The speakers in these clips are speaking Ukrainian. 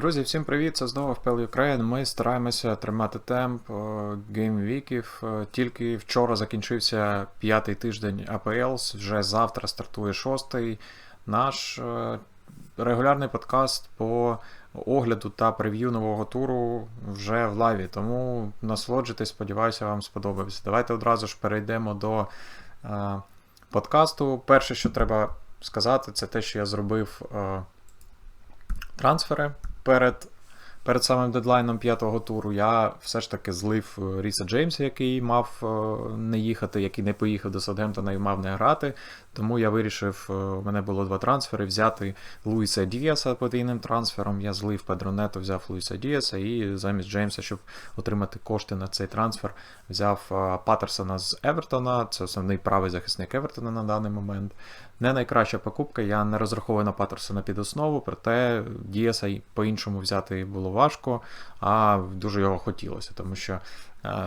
Друзі, всім привіт! Це знову FPL Ukraine. Ми стараємося тримати темп е, геймвіків. Е, Тільки вчора закінчився п'ятий тиждень APL, вже завтра стартує шостий. Наш е, регулярний подкаст по огляду та прев'ю нового туру вже в лайві. Тому насолоджуйтесь, сподіваюся, вам сподобається. Давайте одразу ж перейдемо до подкасту. Перше, що треба сказати, це те, що я зробив. Трансфери перед перед самим дедлайном п'ятого туру я все ж таки злив е, Ріса Джеймса, який мав е, не їхати, який не поїхав до Саутгемптона і мав не грати. Тому я вирішив, е, у мене було два трансфери, взяти Луїса Діаса подвійним трансфером. Я злив Педронету, взяв Луїса Діаса і замість Джеймса, щоб отримати кошти на цей трансфер, взяв Паттерсона з Евертона. Це основний правий захисник Евертона на даний момент. Не найкраща покупка, я не розраховую на Паттерсона під основу, проте Діаса по-іншому взяти було важко, а дуже його хотілося, тому що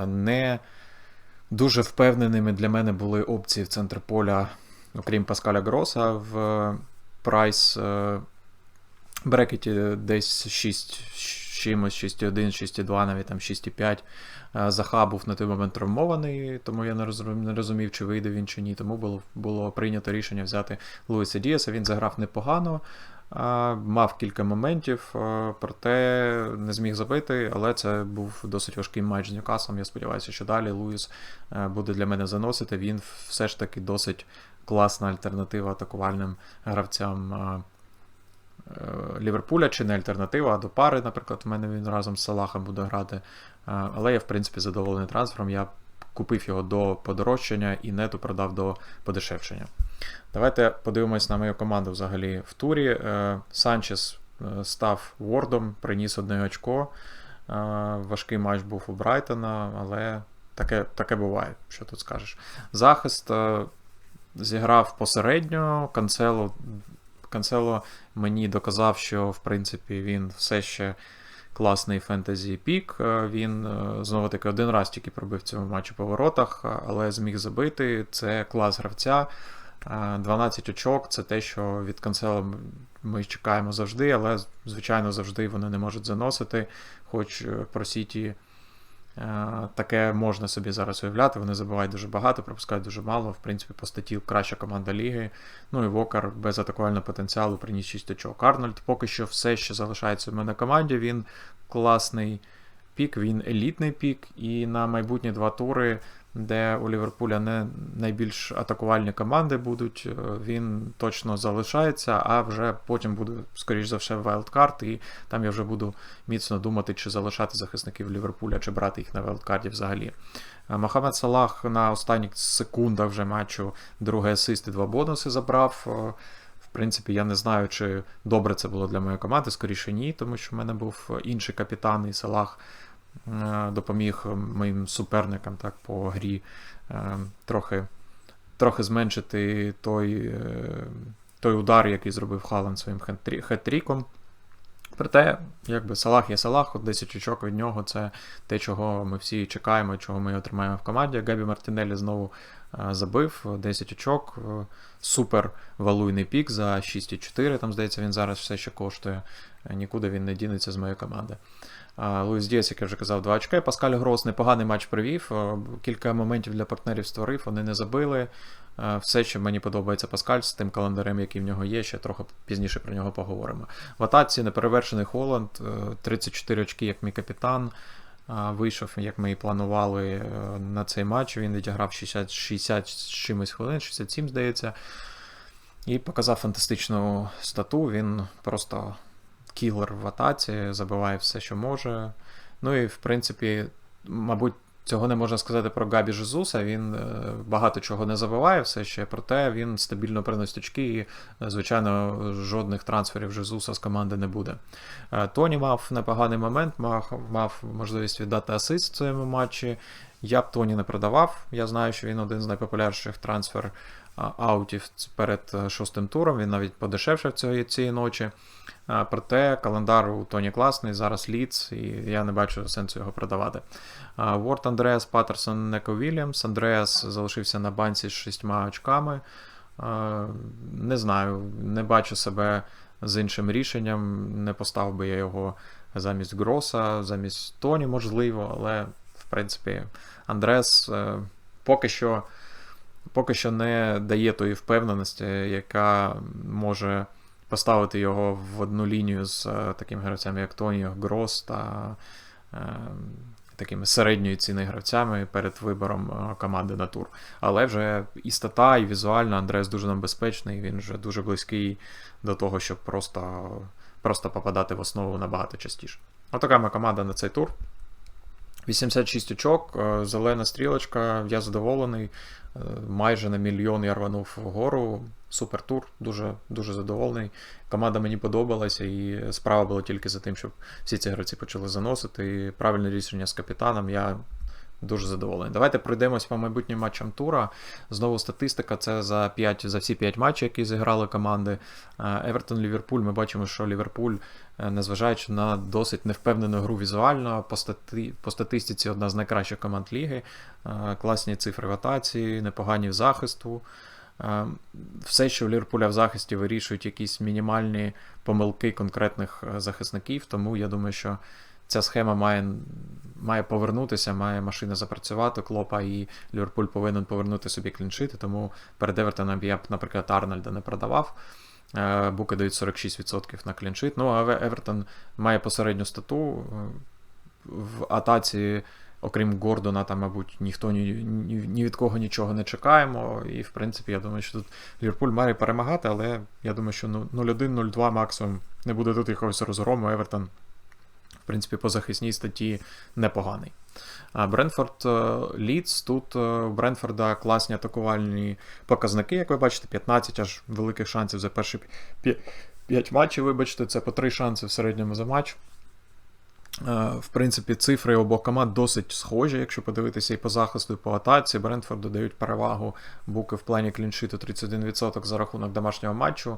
не дуже впевненими для мене були опції в центр поля, окрім Паскаля Гроса в прайс е, брекеті десь 6 чимось 6,1, 6,2, навіть там 6,5. Е, Заха був на той момент травмований, тому я не розумів, чи вийде він чи ні. Тому було було прийнято рішення взяти Луїса Діаса. Він заграв непогано, мав кілька моментів, проте не зміг забити, але це був досить важкий матч з Ньюкаслом. Я сподіваюся, що далі Луїс е, буде для мене заносити. Він все ж таки досить класна альтернатива атакувальним гравцям. Е, Ліверпуля чи не альтернатива, а до пари, наприклад, у мене він разом з Салахом буде грати. Е, але я, в принципі, задоволений трансфером. Я купив його до подорожчання і нету продав до подешевшення. Давайте подивимось на мою команду взагалі в турі. Е, Санчес став Вордом, приніс одне очко. Важкий матч був у Брайтона, але таке таке буває, що тут скажеш. Захист зіграв посередньо, Канцело Канцело мені доказав, що в принципі він все ще класний фентезі пік. Е, він е, знову таки один раз тільки пробив цьому матчі по воротах, але зміг забити. Це клас гравця. 12 е, очок це те, що від канцела ми чекаємо завжди, але, звичайно, завжди вони не можуть заносити. Хоч про Сіті Е, таке можна собі зараз уявляти. Вони забувають дуже багато, пропускають дуже мало. В принципі, по статті краща команда ліги. Ну і Вокар без атакувального потенціалу приніс 6 очок. Арнольд поки що все ще залишається в мене команді. Він класний пік, він елітний пік. І на майбутні два тури де у Ліверпуля не найбільш атакувальні команди будуть, е, він точно залишається, а вже потім буде, скоріш за все, вайлдкарт, і там я вже буду міцно думати, чи залишати захисників Ліверпуля, чи брати їх на вайлдкарді взагалі. Е, Мохамед Салах на останніх секундах вже матчу другий асист і два бонуси забрав. Е, в принципі, я не знаю, чи добре це було для моєї команди, скоріше ні, тому що в мене був інший капітан, і Салах допоміг моїм суперникам так, по грі е, трохи трохи зменшити той е, той удар, який зробив Халан своїм хет-тріком. Проте, якби Салах є Салах, 10 очок від нього це те, чого ми всі чекаємо, чого ми отримаємо в команді. Габі Мартинелі знову забив 10 очок. Супер валуйний пік за 6,4. Там, здається, він зараз все ще коштує. Нікуди він не дінеться з моєї команди. Луїс Діас, як я вже казав, 2 очки. Паскаль Грос непоганий матч провів. Кілька моментів для партнерів створив, вони не забили. Все, що мені подобається Паскаль з тим календарем, який в нього є, ще трохи пізніше про нього поговоримо. В атаці неперевершений Холланд, 34 очки, як мій капітан. Вийшов, як ми і планували е, на цей матч. Він відіграв 60 60 з чимось хвилин, 67, здається. І показав фантастичну стату. Він просто кілер в атаці, забиває все, що може. Ну і в принципі, мабуть, цього не можна сказати про Габі Жезуса. Він е, багато чого не забиває все ще, проте він стабільно приносить очки, і, звичайно, жодних трансферів Жезуса з команди не буде. Е, Тоні мав непоганий момент, мав, мав можливість віддати асист в цьому матчі. Я б Тоні не продавав. Я знаю, що він один з найпопулярніших трансфер аутів перед е, шостим туром. Він навіть подешевшав цієї, цієї ночі. Проте календар у Тоні класний, зараз ліц, і я не бачу сенсу його продавати. Ворд Андреас Паттерсон Неко Вільямс. Андреас залишився на банці з шістьма очками. Не знаю, не бачу себе з іншим рішенням. Не поставив би я його замість Гроса, замість Тоні, можливо, але, в принципі, Андрес е, поки що поки що не дає тої впевненості, яка може поставити його в одну лінію з е, такими гравцями, як Тоні, Грос та е, такими середньої ціни гравцями перед вибором е, команди на тур. Але вже і стата, і візуально Андрес дуже небезпечний, він вже дуже близький до того, щоб просто, просто попадати в основу набагато частіше. Отака моя команда на цей тур. 86 очок, е, зелена стрілочка, я задоволений. Е, Майже на мільйон я рванув вгору. Супер тур, дуже дуже задоволений. Команда мені подобалася, і справа була тільки за тим, щоб всі ці гравці почали заносити. І правильне рішення з капітаном. Я дуже задоволений. Давайте пройдемось по майбутнім матчам тура. Знову статистика це за 5, за всі 5 матчів, які зіграли команди. Евертон Ліверпуль. Ми бачимо, що Ліверпуль, е, незважаючи на досить невпевнену гру візуально, по, стати, по статистиці одна з найкращих команд ліги. Е, Класні цифри в непогані в захисту. Е, Все, що в Ліверпуля в захисті вирішують якісь мінімальні помилки конкретних захисників, тому я думаю, що ця схема має має повернутися, має машина запрацювати клопа, і Ліверпуль повинен повернути собі кліншити. Тому перед Евертоном я б, наприклад, Арнольда не продавав. Е, Буки дають 46% на кліншит. Ну, а Евертон має посередню стату. В атаці, окрім Гордона, там, мабуть, ніхто ні, ні, від кого нічого не чекаємо. І, в принципі, я думаю, що тут Ліверпуль має перемагати, але я думаю, що 0-1-0-2 максимум не буде тут якогось розгрому. Евертон в принципі, по захисній статті непоганий. Бренфорд Лідс. Тут у Бренфорда класні атакувальні показники, як ви бачите, 15 аж великих шансів за перші 5 матчів. Вибачте, це по 3 шанси в середньому за матч. В принципі, цифри обох команд досить схожі, якщо подивитися і по захисту, і по атаці. Брентфорду дають перевагу буки в плані кліншиту 31% за рахунок домашнього матчу.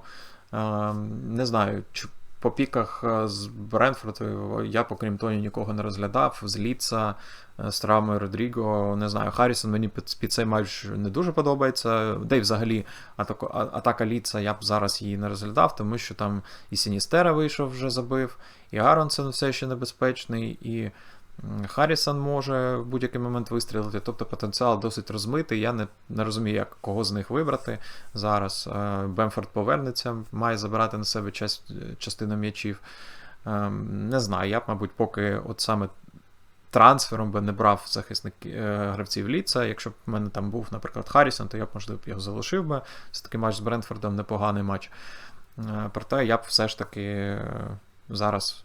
Не знаю, чи по піках е, з Бренфорду я, покрім Тоні, нікого не розглядав. З Ліца, е, з травмою Родріго, не знаю, Харрісон мені під, під цей матч не дуже подобається. Де й взагалі атака, атака Ліца я б зараз її не розглядав, тому що там і Сіністера вийшов, вже забив, і Аронсен все ще небезпечний, і Харрісон може в будь-який момент вистрілити, тобто потенціал досить розмитий. Я не не розумію, як кого з них вибрати зараз. Е, Бемфорд повернеться, має забирати на себе част, частину м'ячів. Е, не знаю, я б, мабуть, поки от саме трансфером би не брав захисник е, гравців Ліца. Якщо б в мене там був, наприклад, Харрісон, то я б, можливо, його залишив би. Це такий матч з Брентфордом непоганий матч. Проте я б все ж таки зараз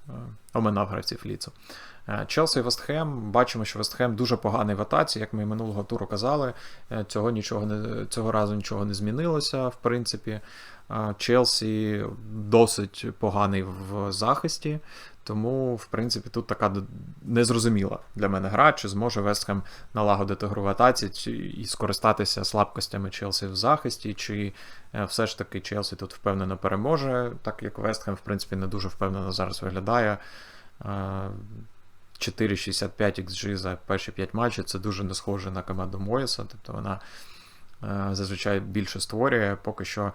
оминав гравців Ліцу. Е, Челсі Вестхем. Бачимо, що Вестхем дуже поганий в атаці, як ми минулого туру казали. Е, цього нічого не, цього разу нічого не змінилося, в принципі. Е, Челсі досить поганий в захисті, тому, в принципі, тут така незрозуміла для мене гра, чи зможе Вестхем налагодити гру в атаці і скористатися слабкостями Челсі в захисті, чи все ж таки Челсі тут впевнено переможе, так як Вестхем, в принципі, не дуже впевнено зараз виглядає. 4,65 XG за перші 5 матчів це дуже не схоже на команду Моїса, тобто вона е, зазвичай більше створює, поки що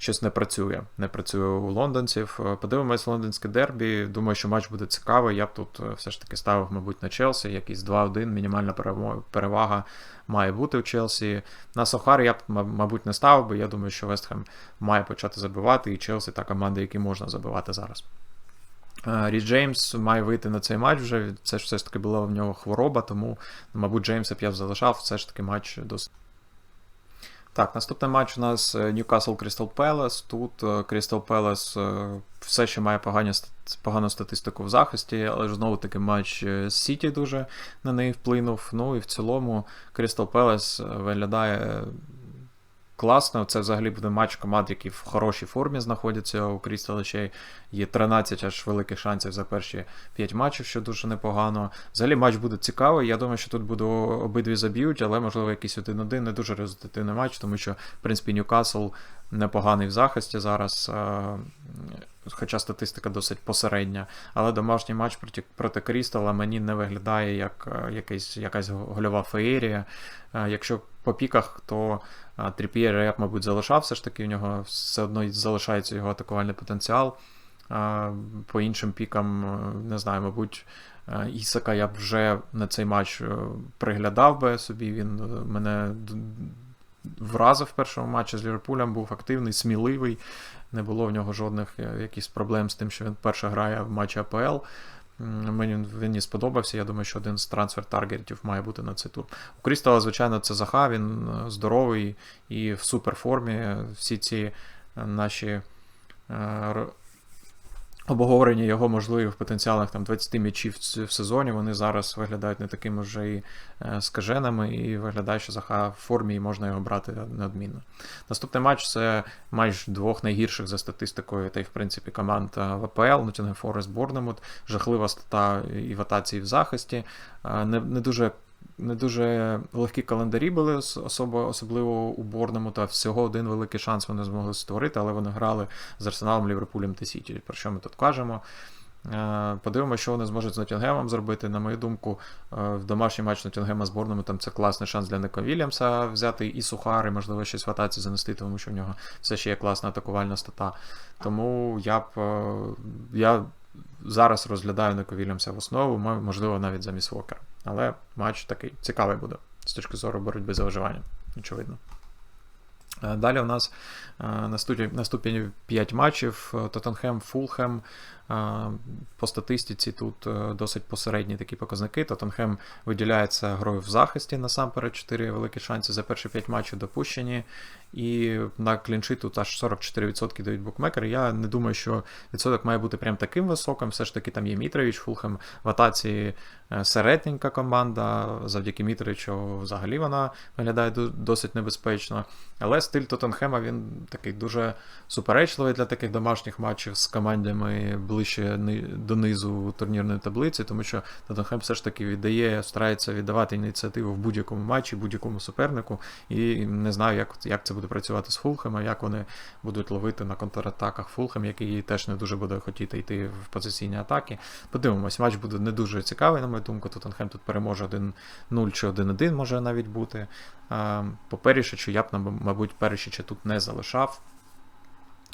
щось не працює. Не працює у лондонців. Е, подивимось лондонське дербі. Думаю, що матч буде цікавий. Я б тут е, все ж таки ставив, мабуть, на Челсі. Якийсь 2-1, мінімальна перевага має бути у Челсі. На Сохар я б, мабуть, не ставив, бо я думаю, що Вестхем має почати забивати, і Челсі та команда, які можна забивати зараз. Річ Джеймс має вийти на цей матч вже. Це ж все ж таки була в нього хвороба, тому, мабуть, Джеймса б я залишав. Все ж таки матч досить. Так, наступний матч у нас Ньюкасл Крістал Пелес. Тут Крістал Пелес все ще має погані, погану статистику в захисті, але ж знову таки матч з Сіті дуже на неї вплинув. Ну і в цілому Крістал Пелес виглядає класно. Це взагалі буде матч команд, які в хорошій формі знаходяться у Крісталичей. Є 13 аж великих шансів за перші 5 матчів, що дуже непогано. Взагалі матч буде цікавий. Я думаю, що тут буде обидві заб'ють, але, можливо, якийсь один-один, не дуже результативний матч, тому що, в принципі, Ньюкасл непоганий в захисті зараз. хоча статистика досить посередня. Але домашній матч проти проти Крістала мені не виглядає як якийсь, якась гольова феєрія. Якщо по піках, то Тріп'єр, як, мабуть, залишався ж таки, в нього все одно залишається його атакувальний потенціал. По іншим пікам, не знаю, мабуть, Ісака я б вже на цей матч приглядав би собі. Він мене вразив в першому матчі з Ліверпулем, був активний, сміливий. Не було в нього жодних е, якихось проблем з тим, що він перше грає в матчі АПЛ. Мені він сподобався. Я думаю, що один з трансфер-таргетів має бути на цей тур. У Крістала, звичайно, це Заха, він е, здоровий і в суперформі. Всі ці е, наші обговорення його можливих потенціалних там 20 м'ячів в сезоні. Вони зараз виглядають не такими вже і е, скаженими, і виглядає, що Заха в формі і можна його брати неодмінно. Наступний матч це матч двох найгірших за статистикою, та й в принципі команд е, в Nottingham Форест Борнемут, жахлива стата і в атаці, і в захисті. Е, не, не дуже не дуже легкі календарі були, особо, особливо у Борному, та всього один великий шанс вони змогли створити, але вони грали з Арсеналом, Ліверпулем та Сіті. Про що ми тут кажемо? Е, подивимося, що вони зможуть з Нотінгемом зробити. На мою думку, е, в домашній матч Нотінгема з Борному там це класний шанс для Ника Вільямса взяти і сухар, і можливо щось в атаці занести, тому що в нього все ще є класна атакувальна стата. Тому я б е, я зараз розглядаю Ника Вільямса в основу, можливо, навіть замість Вокера. Але матч такий цікавий буде з точки зору боротьби за виживання, очевидно. Е, далі у нас наступні на ступені 5 матчів Тоттенхем, Фулхем, по статистиці тут е, досить посередні такі показники. Тоттенхем виділяється грою в захисті насамперед 4 великі шанси за перші 5 матчів допущені. І на клінші тут аж 44% дають букмекери. Я не думаю, що відсоток має бути прям таким високим. Все ж таки там є Мітрович, Фулхем в атаці е, середненька команда. Завдяки Мітровичу взагалі вона виглядає досить небезпечно. Але стиль Тоттенхема він такий дуже суперечливий для таких домашніх матчів з командами ближче донизу турнірної таблиці, тому що Тоттенхем все ж таки віддає, старається віддавати ініціативу в будь-якому матчі, будь-якому супернику. І не знаю, як як це буде працювати з Фулхем, як вони будуть ловити на контратаках Фулхем, який теж не дуже буде хотіти йти в позиційні атаки. Подивимось, матч буде не дуже цікавий, на мою думку. Тоттенхем тут переможе 1-0 чи 1-1 може навіть бути. По Перішичу я б, мабуть, Перішича тут не залишав.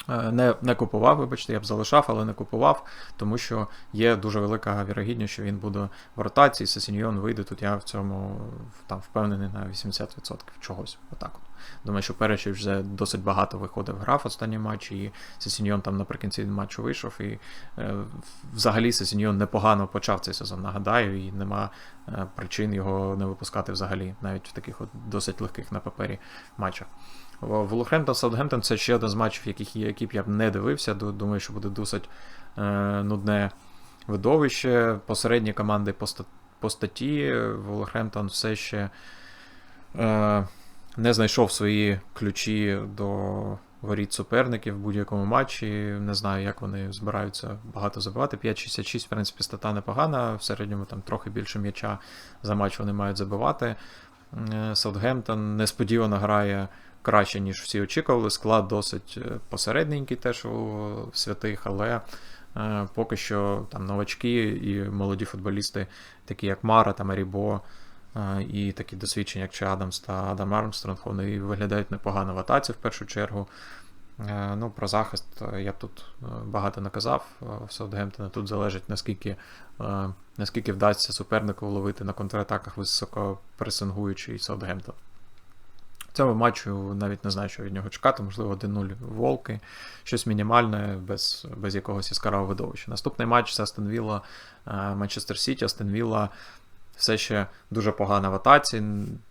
Е, не не купував, вибачте, я б залишав, але не купував, тому що є дуже велика вірогідність, що він буде в ротації, Сесіньйон вийде тут. Я в цьому там впевнений на 80% чогось. Отак от. Думаю, що Перечі вже досить багато виходив грав останні матчі, і Сесіньйон там наприкінці матчу вийшов. І е, взагалі Сесіньйон непогано почав цей сезон, нагадаю, і нема е, причин його не випускати взагалі, навіть в таких от досить легких на папері матчах. Волохемптон Саутгемптон це ще один з матчів, яких, які б я б не дивився. Думаю, що буде досить е, нудне видовище. Посередні команди по статті. Волохемптон все ще е, не знайшов свої ключі до воріт суперників в будь-якому матчі. Не знаю, як вони збираються багато забивати. 5-66, в принципі, стата непогана. В середньому там трохи більше м'яча за матч вони мають забивати. Е, Саутгемптон несподівано грає краще, ніж всі очікували. Склад досить е, посередненький теж у святих, але е, поки що там новачки і молоді футболісти, такі як Мара та Марібо, і такі досвідчені, як Чи Адамс та Адам Армстронг, вони виглядають непогано в атаці в першу чергу. Ну, Про захист я тут багато наказав. В Саутгемптона тут залежить, наскільки наскільки вдасться супернику ловити на контратаках високо пресингуючий Саутгемптон цьому матчу навіть не знаю, що від нього чекати, можливо, 1-0 волки, щось мінімальне, без без якогось яскравого видовища. Наступний матч це Астон Вілла, Манчестер Сіті, Астон Вілла все ще дуже погана в атаці.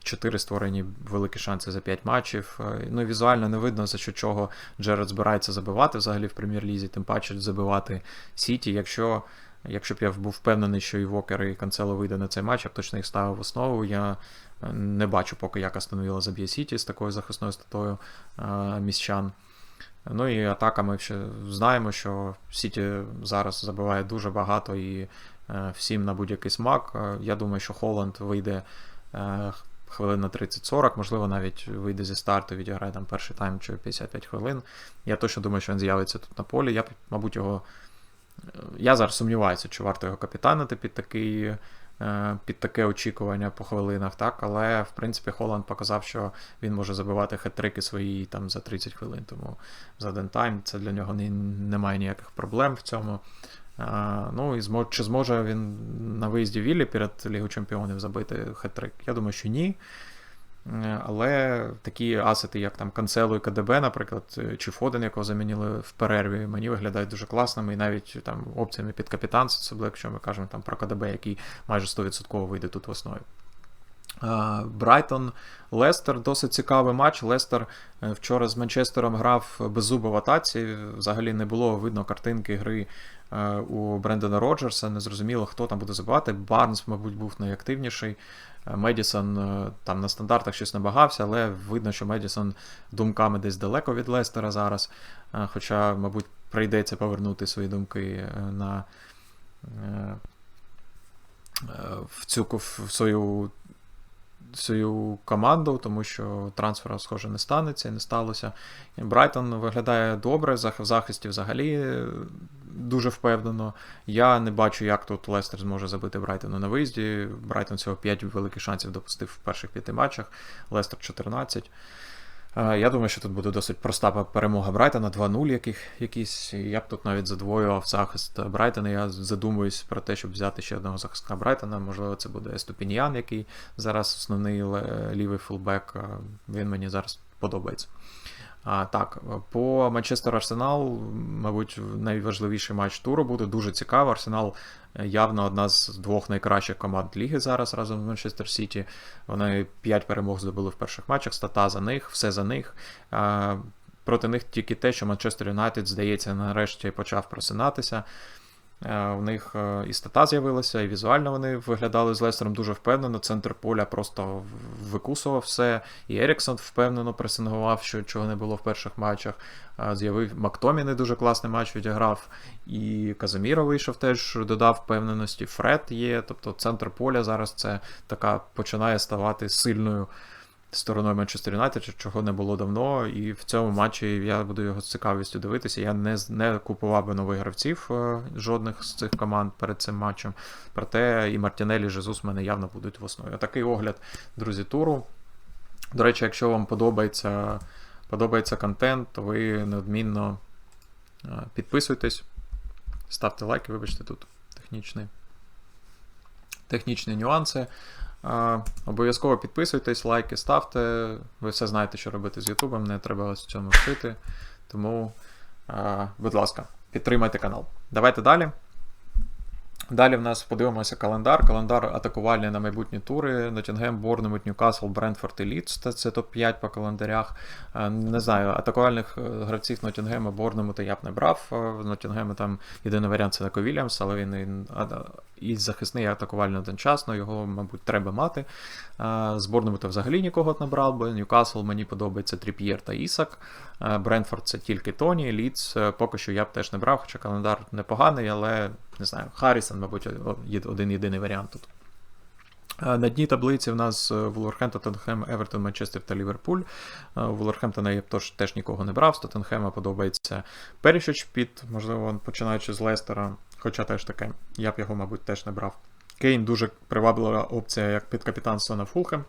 Чотири створені великі шанси за 5 матчів. Е, ну візуально не видно, за що чого Джеред збирається забивати взагалі в прем'єр-лізі, тим паче забивати Сіті. Якщо якщо б я був впевнений, що і Вокер, і Канцело вийде на цей матч, я б точно їх ставив в основу. Я не бачу, поки як Астон заб'є Сіті з такою захисною статою міщан. Ну і атака ми ще знаємо, що Сіті зараз забиває дуже багато і е, всім на будь-який смак. Е, я думаю, що Холланд вийде е, хвилин на 30-40, можливо, навіть вийде зі старту, відіграє там перший тайм чи 55 хвилин. Я точно думаю, що він з'явиться тут на полі. Я, мабуть, його. Я зараз сумніваюся, чи варто його капітанити під такий. Е, під таке очікування по хвилинах, так, але в принципі Холланд показав, що він може забивати хет-трики свої там за 30 хвилин, тому за один тайм це для нього не, немає ніяких проблем в цьому. Ну і змож, Чи зможе він на виїзді Віллі перед Лігою Чемпіонів забити хет-трик? Я думаю, що ні. Е, але такі асети, як там Канцело і КДБ, наприклад, е, чи Фоден, якого замінили в перерві, мені виглядають дуже класними, і навіть там опціями під капітанство, якщо ми кажемо там про КДБ, який майже 100% вийде тут в основі. Брайтон Лестер досить цікавий матч. Лестер е, вчора з Манчестером грав без зуба в атаці. Взагалі не було видно картинки гри у Брендона Роджерса. Не зрозуміло, хто там буде забивати. Барнс, мабуть, був найактивніший. Медісон е, там на стандартах щось набагався, але видно, що Медісон думками десь далеко від Лестера зараз. Е, хоча, мабуть, прийдеться повернути свої думки е, на в цю в свою свою команду, тому що трансфера, схоже, не станеться і не сталося. Брайтон виглядає добре, в захисті взагалі дуже впевнено. Я не бачу, як тут Лестер зможе забити Брайтону на виїзді. Брайтон цього 5 великих шансів допустив в перших п'яти матчах, Лестер 14. Я думаю, що тут буде досить проста перемога Брайтона, 2-0 яких, якісь. Я б тут навіть задвоював захист Брайтона. Я задумуюсь про те, щоб взяти ще одного захисника Брайтона. Можливо, це буде Еступіньян, який зараз основний лівий фулбек. Він мені зараз подобається. А, Так, по Манчестер Арсенал, мабуть, найважливіший матч туру буде дуже цікаво. Арсенал е, явно одна з двох найкращих команд ліги зараз разом з Манчестер Сіті. Вони 5 перемог здобули в перших матчах, стата за них, все за них. Проти них тільки те, що Манчестер Юнайтед, здається, нарешті почав просинатися. Е, у них е, і стата з'явилася, і візуально вони виглядали з Лестером дуже впевнено. Центр поля просто викусував все. І Еріксон впевнено пресингував, що чого не було в перших матчах. Е, з'явив Мактоміни дуже класний матч відіграв. І Казаміро вийшов теж, додав впевненості. Фред є. Тобто центр поля зараз це така починає ставати сильною стороною Манчестер Юнайтед, чого не було давно. І в цьому матчі я буду його з цікавістю дивитися. Я не не купував би нових гравців е, жодних з цих команд перед цим матчем. Проте і Мартінелі, і Жезус мене явно будуть в основі. Такий огляд, друзі, туру. До речі, якщо вам подобається подобається контент, то ви неодмінно е, підписуйтесь, ставте лайки, вибачте, тут технічні, технічні нюанси. Обов'язково підписуйтесь, лайки ставте. Ви все знаєте, що робити з Ютубом, не треба вас в цьому вчити. Тому, будь ласка, підтримайте канал. Давайте далі. Далі в нас подивимося календар. Календар атакувальний на майбутні тури. Ноттінгем, Борнемут, Ньюкасл, Брентфорд і Лідс. Це топ-5 по календарях. Не знаю, атакувальних е, гравців Ноттінгема, Борнемута я б не брав. В Ноттінгема там єдиний варіант це Неко Вільямс, але він і захисний і атакувальний одночасно, його, мабуть, треба мати. З Борнемута взагалі нікого не брав, бо Ньюкасл мені подобається Тріп'єр та Ісак. Брентфорд це тільки Тоні, Лідс е, поки що я б теж не брав, хоча календар непоганий, але не знаю, Харрісон, мабуть, один єдиний варіант тут. На дні таблиці в нас е, Вулверхемптон, Тоттенхем, Евертон, Манчестер та Ліверпуль. У Вулверхемптона я теж, теж нікого не брав. З Тоттенхема подобається Перішоч під, можливо, починаючи з Лестера, хоча теж таке, я б його, мабуть, теж не брав. Кейн дуже приваблива опція як під капітанство на Фулхем.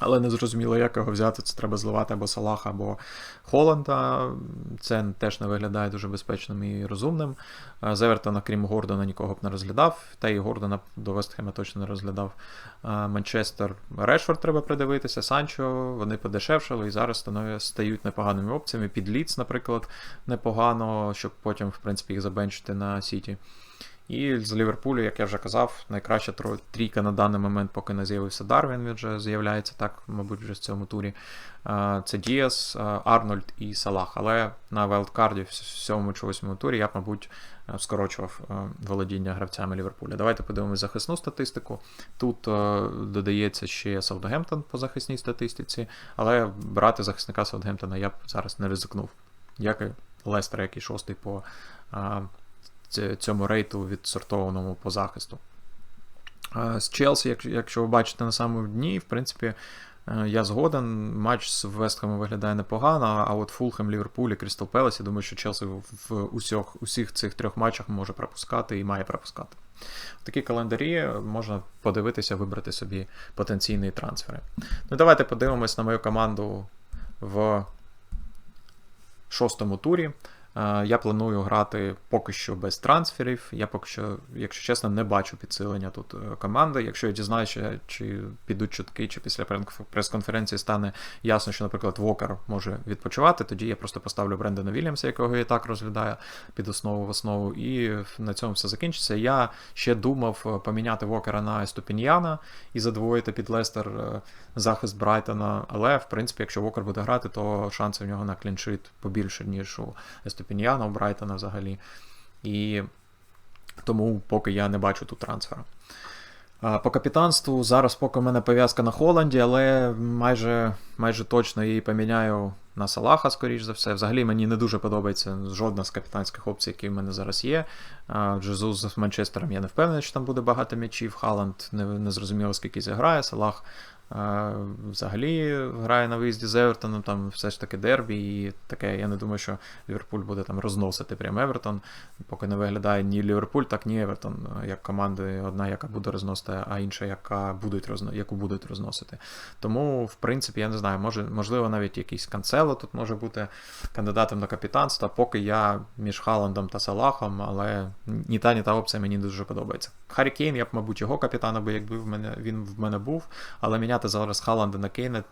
Але не зрозуміло, як його взяти. Це треба зливати або Салаха, або Холланда. Це теж не виглядає дуже безпечним і розумним. З Евертона, крім Гордона, нікого б не розглядав. Та і Гордона до Вестхема точно не розглядав. Манчестер Решфорд треба придивитися, Санчо, вони подешевшали і зараз стають непоганими опціями. Під Ліц, наприклад, непогано, щоб потім, в принципі, їх забенчити на Сіті. І з Ліверпулю, як я вже казав, найкраща трійка на даний момент, поки не з'явився Дарвін, він вже з'являється так, мабуть, вже в цьому турі. Це Діас, Арнольд і Салах. Але на велдкарді в сьомому чи восьмому турі я б, мабуть, скорочував володіння гравцями Ліверпуля. Давайте подивимося захисну статистику. Тут додається ще Саутгемптон по захисній статистиці, але брати захисника Саутгемптона я б зараз не ризикнув. Як і Лестер, який шостий по цьому рейту відсортованому по захисту. Е, З Челсі, якщо ви бачите на самому дні, в принципі, е, я згоден. Матч з Вестхемом виглядає непогано, а от Фулхем, Ліверпуль і Крістал Пелес, я думаю, що Челсі в усіх, усіх цих трьох матчах може пропускати і має пропускати. Такі календарі можна подивитися, вибрати собі потенційні трансфери. Ну, давайте подивимось на мою команду в шостому турі. Е, Я планую грати поки що без трансферів. Я поки що, якщо чесно, не бачу підсилення тут е, команди. Якщо я дізнаюся, чи підуть чутки, чи після прес-конференції стане ясно, що, наприклад, Вокер може відпочивати, тоді я просто поставлю Брендона Вільямса, якого я і так розглядаю під основу в основу, і на цьому все закінчиться. Я ще думав е, поміняти Вокера на Еступіньяна і задвоїти під Лестер захист Брайтона. Але, в принципі, якщо Вокер буде грати, то шанси в нього на кліншит побільше, ніж у Еступіньяна, у Брайтона взагалі. І тому поки я не бачу тут трансфера. По капітанству зараз поки в мене пов'язка на Холланді, але майже, майже точно її поміняю на Салаха, скоріш за все. Взагалі мені не дуже подобається жодна з капітанських опцій, які в мене зараз є. Джезус з Манчестером я не впевнений, що там буде багато м'ячів. Халанд не, не зрозуміло, скільки зіграє. Салах взагалі грає на виїзді з Евертоном, там все ж таки дербі, і таке, я не думаю, що Ліверпуль буде там розносити прям Евертон. Поки не виглядає ні Ліверпуль, так ні Евертон, як команди, одна, яка буде розносити, а інша, яка будуть яку будуть розносити. Тому, в принципі, я не знаю, може, можливо, навіть якийсь канцело тут може бути кандидатом на капітанство, поки я між Халандом та Салахом, але ні та, ні та опція мені дуже подобається. Харі Кейн, я б, мабуть, його капітана, бо якби в мене він в мене був, але міняти зараз Халанда на Кейна,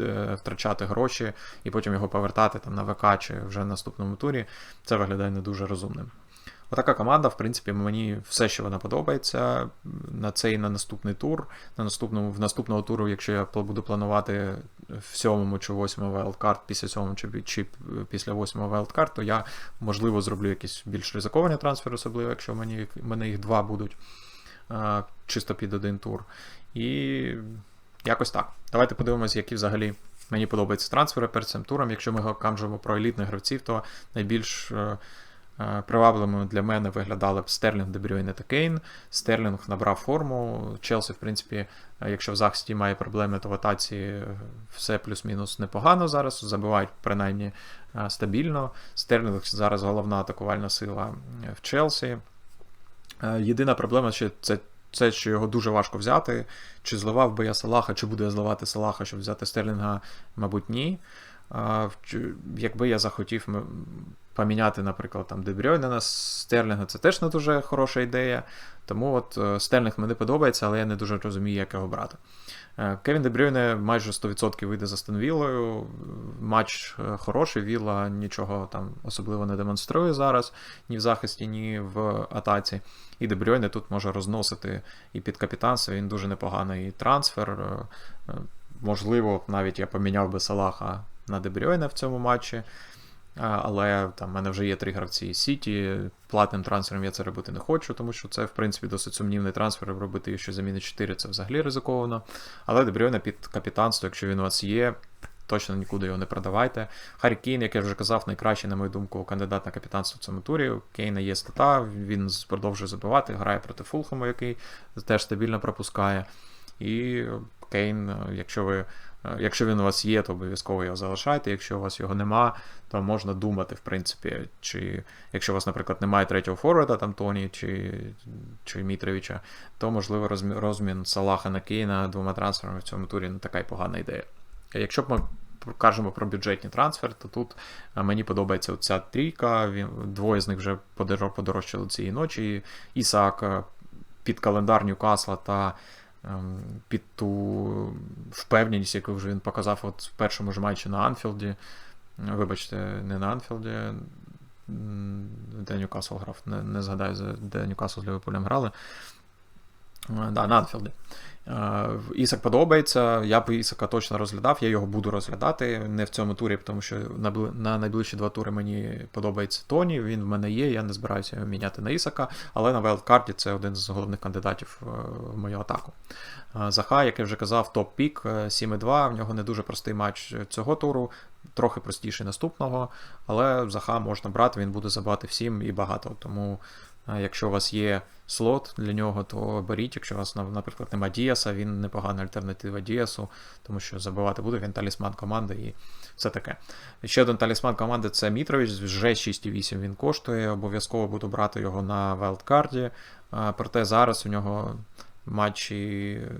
е, втрачати гроші і потім його повертати там на ВК чи вже в наступному турі, це виглядає не дуже розумним. Отака команда, в принципі, мені все, що вона подобається на цей на наступний тур. На наступному, В наступного туру, якщо я буду планувати в сьомому чи восьмому wildcard, після сьомого чи, чи після восьмого wildcard, то я, можливо, зроблю якісь більш ризиковані трансфери, особливо, якщо мені, мене їх два будуть а, чисто під один тур. І якось так. Давайте подивимося, які взагалі мені подобаються трансфери перед цим туром. Якщо ми кажемо про елітних гравців, то найбільш. Привабливими для мене виглядали б Стерлінг, Дебрюйне та Кейн. Стерлінг набрав форму. Челсі, в принципі, якщо в захисті має проблеми, то в атаці все плюс-мінус непогано зараз. Забивають принаймні стабільно. Стерлінг зараз головна атакувальна сила в Челсі. Єдина проблема, що це. Це, що його дуже важко взяти. Чи зливав би я Салаха, чи буду я зливати Салаха, щоб взяти Стерлінга, мабуть, ні. Якби я захотів поміняти, наприклад, там Дебрьойна на Стерлінга, це теж не дуже хороша ідея. Тому от Стерлінг мені подобається, але я не дуже розумію, як його брати. Кевін Дебрюйне майже 100% вийде за Стенвілою. Матч хороший, Вілла нічого там особливо не демонструє зараз ні в захисті, ні в атаці. І Дебрюйне тут може розносити і під капітанство. Він дуже непоганий трансфер. Можливо, навіть я поміняв би Салаха на Дебрюйне в цьому матчі. Але там в мене вже є три гравці Сіті. Платним трансфером я це робити не хочу, тому що це, в принципі, досить сумнівний трансфер. Робити якщо заміни 4, це взагалі ризиковано. Але Дебрюйне під капітанство, якщо він у вас є, точно нікуди його не продавайте. Харі Кейн, як я вже казав, найкращий, на мою думку, кандидат на капітанство в цьому турі. У Кейна є стата, він продовжує забивати, грає проти Фулхему, який теж стабільно пропускає. І Кейн, якщо ви. Якщо він у вас є, то обов'язково його залишайте. Якщо у вас його нема, то можна думати, в принципі, чи якщо у вас, наприклад, немає третього форварда, там Тоні чи чи Мітровича, то можливо розмін, Салаха на Кейна двома трансферами в цьому турі не така й погана ідея. Якщо б ми кажемо про бюджетні трансфери, то тут мені подобається ця трійка. Двоє з них вже подорожчали цієї ночі. Ісаак під календар Ньюкасла та під ту впевненість, яку вже він показав от в першому ж матчі на Анфілді. Вибачте, не на Анфілді, де Ньюкасл грав. Не, не згадаю, де Ньюкасл з Ліверпулем грали. Да, на Анфілді. Ісак подобається. Я б Ісака точно розглядав, я його буду розглядати. Не в цьому турі, тому що на найближчі два тури мені подобається Тоні. Він в мене є, я не збираюся його міняти на Ісака, але на Велдкарді це один з головних кандидатів в мою атаку. Заха, як я вже казав, топ-пік 7-2. В нього не дуже простий матч цього туру, трохи простіший наступного. Але Заха можна брати, він буде забати всім і багато. Тому Якщо у вас є слот для нього, то беріть. Якщо у вас, наприклад, нема Діаса, він непогана альтернатива Діасу, тому що забивати буде він талісман команди і все таке. Ще один талісман команди це Мітрович, вже 6,8 він коштує. Обов'язково буду брати його на велдкарді. А, Проте зараз у нього матчі е,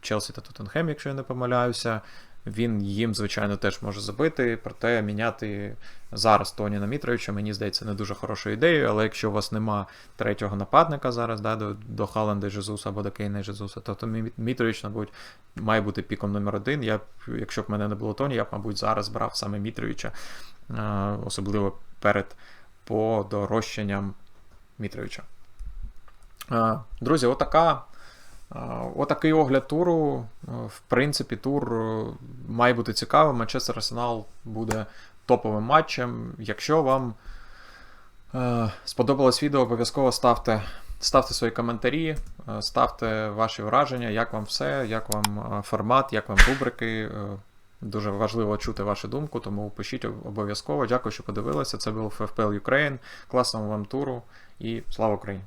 Челсі та Тоттенхем, якщо я не помиляюся. Він їм, звичайно, теж може забити, проте міняти зараз Тоніна Мітровича, мені здається, не дуже хорошою ідеєю, але якщо у вас нема третього нападника зараз, да, до, до Халанда і Жезуса або до Кейна і Жезуса, то, то Мітрович, мабуть, має бути піком номер один. Я якщо б мене не було Тоні, я б, мабуть, зараз брав саме Мітровича, е, особливо перед подорожчанням Мітровича. Е, Друзі, отака. Отакий огляд туру. Е, В принципі, тур е, має бути цікавим. Манчестер Арсенал буде топовим матчем. Якщо вам е, сподобалось відео, обов'язково ставте, ставте свої коментарі, ставте ваші враження, як вам все, як вам формат, як вам рубрики. Дуже важливо чути вашу думку, тому пишіть обов'язково. Дякую, що подивилися. Це був FPL Ukraine. Класного вам туру і слава Україні!